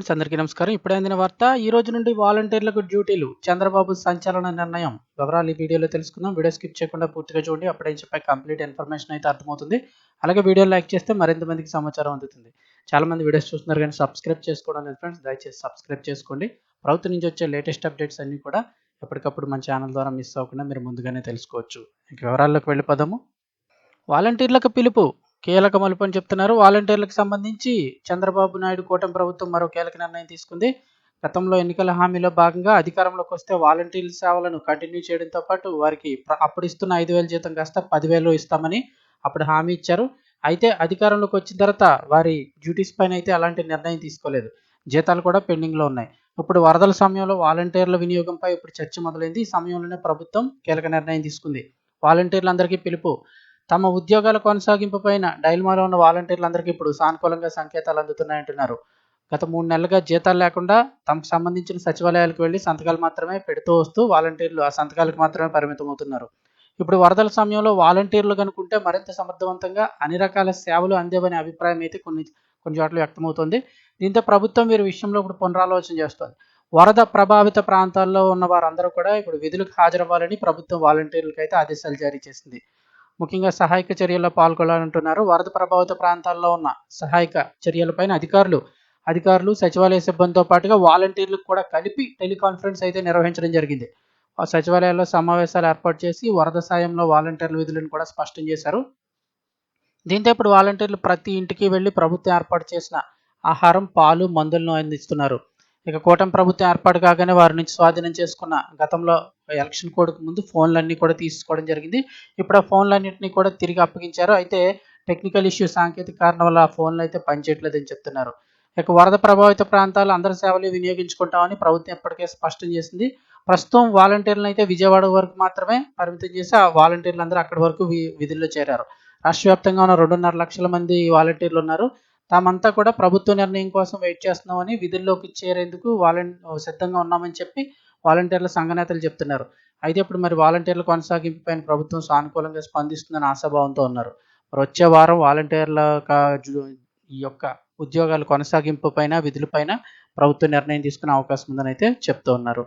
Friends, అందరికీ నమస్కారం. ఇప్పుడే అందిన వార్త ఈ రోజు నుండి వాలంటీర్లకు డ్యూటీలు చంద్రబాబు సంచలన నిర్ణయం. వివరాలు ఈ వీడియోలో తెలుసుకుందాం. వీడియో స్కిప్ చేయకుండా పూర్తిగా చూడండి. అప్పుడే చెప్పే కంప్లీట్ ఇన్ఫర్మేషన్ అయితే అర్థమవుతుంది. అలాగే వీడియో లైక్ చేస్తే మరింత మందికి సమాచారం అందుతుంది. చాలా మంది వీడియోస్ చూస్తున్నారు కానీ సబ్స్క్రైబ్ చేసుకోవడం లేదు ఫ్రెండ్స్. దయచేసి సబ్స్క్రైబ్ చేసుకోండి. ప్రభుత్వం నుంచి వచ్చే లేటెస్ట్ అప్డేట్స్ అన్ని కూడా ఎప్పటికప్పుడు మన ఛానల్ ద్వారా మిస్ అవ్వకుండా మీరు ముందుగానే తెలుసుకోవచ్చు. ఇంక వివరాల్లోకి వెళ్ళిపోదాము. వాలంటీర్లకు పిలుపు. కీలక మలుపు అని చెప్తున్నారు. వాలంటీర్లకు సంబంధించి చంద్రబాబు నాయుడు కూటమి ప్రభుత్వం మరో కీలక నిర్ణయం తీసుకుంది. గతంలో ఎన్నికల హామీలో భాగంగా అధికారంలోకి వస్తే వాలంటీర్ల సేవలను కంటిన్యూ చేయడంతో పాటు వారికి అప్పుడు ఇస్తున్న ఐదు వేల జీతం కాస్త పదివేలు ఇస్తామని అప్పుడు హామీ ఇచ్చారు. అయితే అధికారంలోకి వచ్చిన తర్వాత వారి డ్యూటీస్ పైన అయితే అలాంటి నిర్ణయం తీసుకోలేదు. జీతాలు కూడా పెండింగ్లో ఉన్నాయి. ఇప్పుడు వరదల సమయంలో వాలంటీర్ల వినియోగంపై ఇప్పుడు చర్చ మొదలైంది. ఈ సమయంలోనే ప్రభుత్వం కీలక నిర్ణయం తీసుకుంది. వాలంటీర్లందరికీ పిలుపు. తమ ఉద్యోగాల కొనసాగింపుపైన డైల్మాలో ఉన్న వాలంటీర్లందరికీ ఇప్పుడు సానుకూలంగా సంకేతాలు అందుతున్నాయంటున్నారు. గత మూడు నెలలుగా జీతాలు లేకుండా తమకు సంబంధించిన సచివాలయాలకు వెళ్ళి సంతకాలు మాత్రమే పెడుతూ వస్తూ వాలంటీర్లు ఆ సంతకాలకు మాత్రమే పరిమితం అవుతున్నారు ఇప్పుడు వరదల సమయంలో వాలంటీర్లు కనుకుంటే మరింత సమర్థవంతంగా అన్ని రకాల సేవలు అందేవనే అభిప్రాయం అయితే కొన్ని కొన్ని చోట్ల వ్యక్తమవుతుంది. దీంతో ప్రభుత్వం వీరి విషయంలో ఇప్పుడు పునరాలోచన చేస్తుంది. వరద ప్రభావిత ప్రాంతాల్లో ఉన్న వారందరూ కూడా ఇప్పుడు విధులకు హాజరవ్వాలని ప్రభుత్వం వాలంటీర్లకు అయితే ఆదేశాలు జారీ చేసింది. ముఖ్యంగా సహాయక చర్యల్లో పాల్గొనాలంటున్నారు. వరద ప్రభావిత ప్రాంతాల్లో ఉన్న సహాయక చర్యలపైన అధికారులు అధికారులు సచివాలయ సిబ్బందితో పాటుగా వాలంటీర్లకు కూడా కలిపి టెలికాన్ఫరెన్స్ అయితే నిర్వహించడం జరిగింది. ఆ సచివాలయాల్లో సమావేశాలు ఏర్పాటు చేసి వరద సాయంలో వాలంటీర్ల విధులను కూడా స్పష్టం చేశారు. దీంతో ఇప్పుడు వాలంటీర్లు ప్రతి ఇంటికి వెళ్ళి ప్రభుత్వం ఏర్పాటు చేసిన ఆహారం పాలు మందులను అందిస్తున్నారు. ఇక కూటమి ప్రభుత్వం ఏర్పాటు కాగానే వారి నుంచి స్వాధీనం చేసుకున్న గతంలో ఎలక్షన్ కోడ్కు ముందు ఫోన్లన్నీ కూడా తీసుకోవడం జరిగింది. ఇప్పుడు ఆ ఫోన్లన్నింటినీ కూడా తిరిగి అప్పగించారు. అయితే టెక్నికల్ ఇష్యూ సాంకేతిక కారణం వల్ల ఆ ఫోన్లు అయితే పనిచేయట్లేదని చెప్తున్నారు. ఇక వరద ప్రభావిత ప్రాంతాలు అందరి సేవలు వినియోగించుకుంటామని ప్రభుత్వం ఇప్పటికే స్పష్టం చేసింది. ప్రస్తుతం వాలంటీర్లను అయితే విజయవాడ వరకు మాత్రమే పరిమితం చేసి ఆ వాలంటీర్లు అందరూ అక్కడి వరకు విధుల్లో చేరారు. రాష్ట్ర వ్యాప్తంగా ఉన్న రెండున్నర లక్షల మంది వాలంటీర్లు ఉన్నారు. తామంతా కూడా ప్రభుత్వ నిర్ణయం కోసం వెయిట్ చేస్తున్నామని విధుల్లోకి చేరేందుకు వాలంటీ సిద్ధంగా ఉన్నామని చెప్పి వాలంటీర్ల సంఘనేతలు చెప్తున్నారు. అయితే ఇప్పుడు మరి వాలంటీర్ల కొనసాగింపు పైన ప్రభుత్వం సానుకూలంగా స్పందిస్తుందని ఆశాభావంతో ఉన్నారు. మరి వచ్చే వారం వాలంటీర్ల ఈ యొక్క ఉద్యోగాల కొనసాగింపు పైన విధులపైన ప్రభుత్వం నిర్ణయం తీసుకునే అవకాశం ఉందని అయితే చెప్తూ ఉన్నారు.